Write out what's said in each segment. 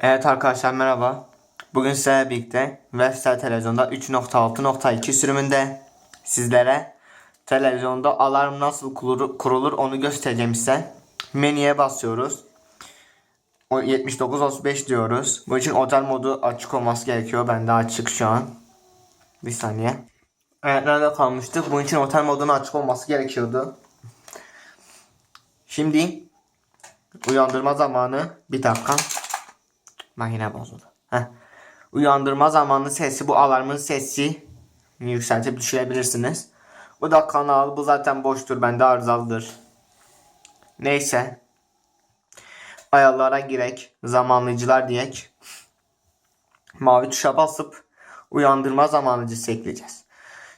Evet arkadaşlar merhaba. Bugün sizlerle birlikte Vestel televizyonda 3.6.2 sürümünde sizlere televizyonda alarm nasıl kurulur, onu göstereceğim size. Menüye basıyoruz. O 7935 diyoruz. Bu için otel modu açık olması gerekiyor. Bende açık şu an. Bir saniye. Evet nerede kalmıştık? Bunun için otel modunun açık olması gerekiyordu. Şimdi uyandırma zamanı bir dakika. Makine bozuldu. Heh. Uyandırma zamanı sesi bu alarmın sesi yükseltip düşürebilirsiniz. Bu da kanal bu zaten boştur bende arızalıdır. Neyse. Ayarlara girek zamanlayıcılar diyek. Mavi tuşa basıp uyandırma zamanlayıcısı ekleyeceğiz.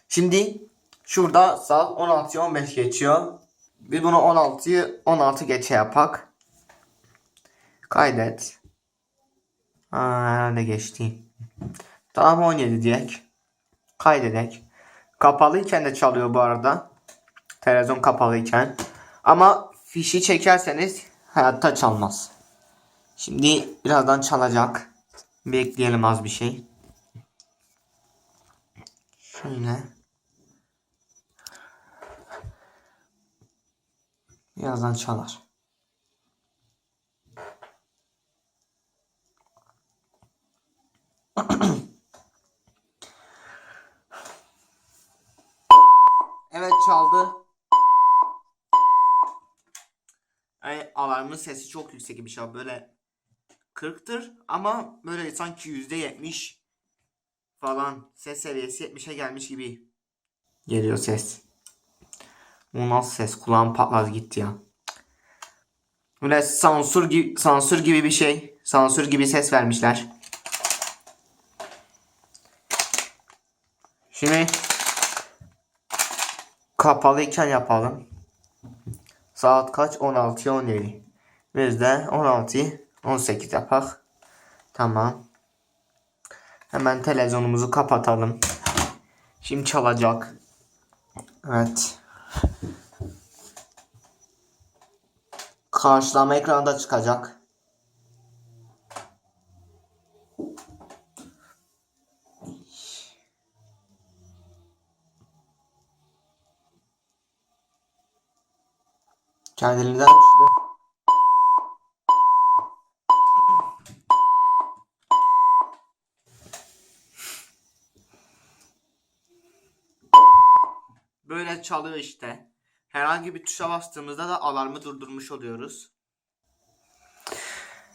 Şimdi şurada saat 16'ya 15 geçiyor. Biz bunu 16'yı 16 geçe yapak. Kaydet. Aa, herhalde geçti. Tamam 17 diyek. Kaydedek. Kapalıyken de çalıyor bu arada. Televizyon kapalıyken. Ama fişi çekerseniz hayatta çalmaz. Şimdi birazdan çalacak. Bekleyelim az bir şey. Şöyle. Birazdan çalar. Evet çaldı. Yani alarmın sesi çok yüksek bir şey. Böyle 40'tır ama böyle sanki %70 falan ses seviyesi 70'e gelmiş gibi geliyor ses. Bu nasıl ses? Kulağım patladı gitti ya. Böyle sansür gibi, sansür gibi bir şey. Sansür gibi ses vermişler. Şimdi kapalıyken yapalım. Saat kaç? 16 17. Biz de 16 18 yapak. Tamam. Hemen televizyonumuzu kapatalım. Şimdi çalacak. Evet. Karşılama ekranda çıkacak. Kendiliğinden açtı. Böyle çalıyor işte. Herhangi bir tuşa bastığımızda da alarmı durdurmuş oluyoruz.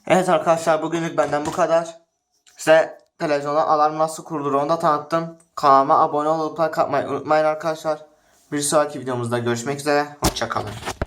Evet arkadaşlar bugünlük benden bu kadar. Size televizyonda alarm nasıl kurulur onu da tanıttım. Kanalıma abone olup like atmayı unutmayın arkadaşlar. Bir sonraki videomuzda görüşmek üzere. Hoşçakalın.